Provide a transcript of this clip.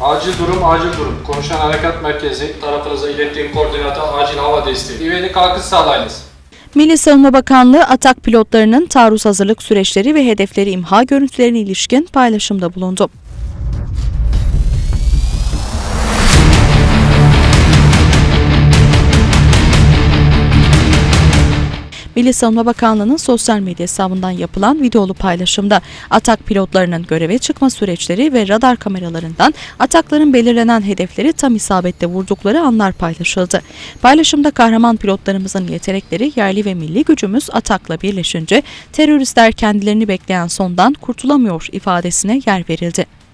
Acil durum, acil durum. Konuşan harekat merkezi tarafınıza ilettiğim koordinata acil hava desteği. İvedi kalkış sağlayınız. Milli Savunma Bakanlığı atak pilotlarının taarruz hazırlık süreçleri ve hedefleri imha görüntülerine ilişkin paylaşımda bulundu. Milli Savunma Bakanlığı'nın sosyal medya hesabından yapılan videolu paylaşımda atak pilotlarının göreve çıkma süreçleri ve radar kameralarından atakların belirlenen hedefleri tam isabetle vurdukları anlar paylaşıldı. Paylaşımda kahraman pilotlarımızın yetenekleri yerli ve milli gücümüz atakla birleşince teröristler kendilerini bekleyen sondan kurtulamıyor ifadesine yer verildi.